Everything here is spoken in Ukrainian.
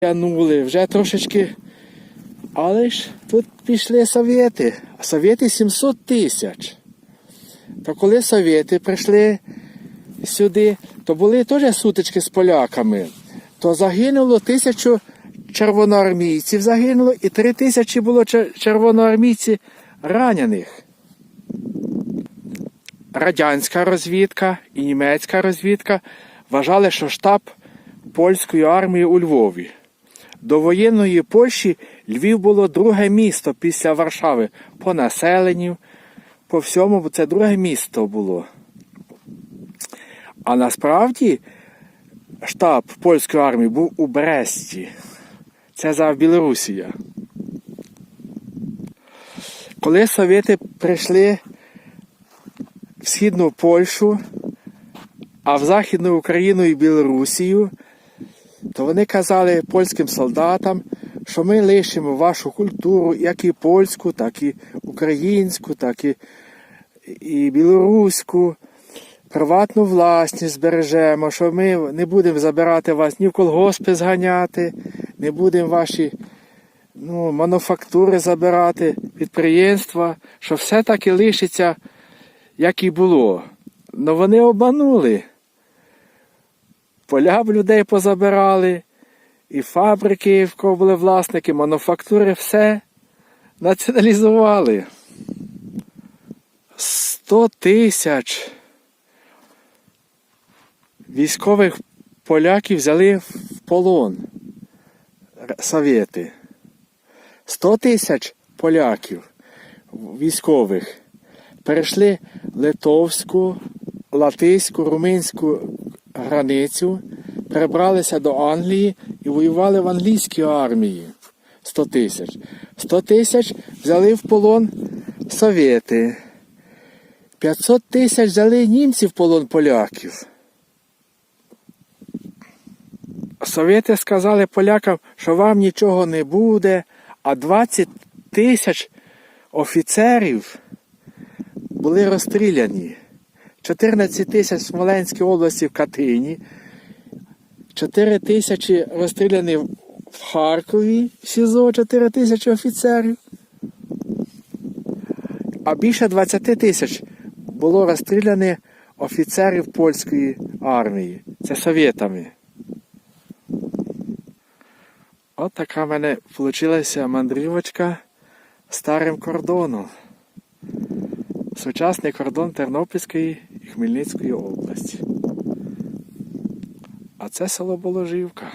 тягнули, вже трошечки. Але ж тут пішли совєти. А совєти 700 тисяч. То коли совєти прийшли сюди, то були теж сутички з поляками. То загинуло тисячу червоноармійців загинуло і три тисячі було червоноармійців ранених. Радянська розвідка і німецька розвідка вважали, що штаб польської армії у Львові. До воєнної Польщі Львів було друге місто після Варшави по населенню, по всьому, це друге місто було. А насправді штаб польської армії був у Бресті. Це за Білорусія. Коли совєти прийшли в Східну Польщу, а в Західну Україну і Білорусію, то вони казали польським солдатам, що ми лишимо вашу культуру, як і польську, так і українську, так і, і білоруську, приватну власність збережемо, що ми не будемо забирати вас ні в колгоспи зганяти, не будемо ваші ну, мануфактури забирати, підприємства, що все так і лишиться, як і було. Но вони обманули. Поля б людей позабирали, і фабрики, в кого були власники, мануфактури, все націоналізували. 100 тисяч військових поляків взяли в полон совєти. 100 тисяч поляків військових перейшли литовську, латиську, румунську границю, перебралися до Англії і воювали в англійській армії 100 тисяч. 100 тисяч взяли в полон совєти. 500 тисяч взяли німці в полон поляків. Совєти сказали полякам, що вам нічого не буде, а 20 тисяч офіцерів були розстріляні. 14 тисяч в Смоленській області в Катині, 4 тисячі розстріляні в Харкові, в СІЗО 4 тисячі офіцерів. А більше 20 тисяч було розстріляні офіцерів польської армії. Це совєтами. От така в мене вийшла мандрівочка старим кордоном. Сучасний кордон Тернопільської Хмельницької області. А це село Боложівка.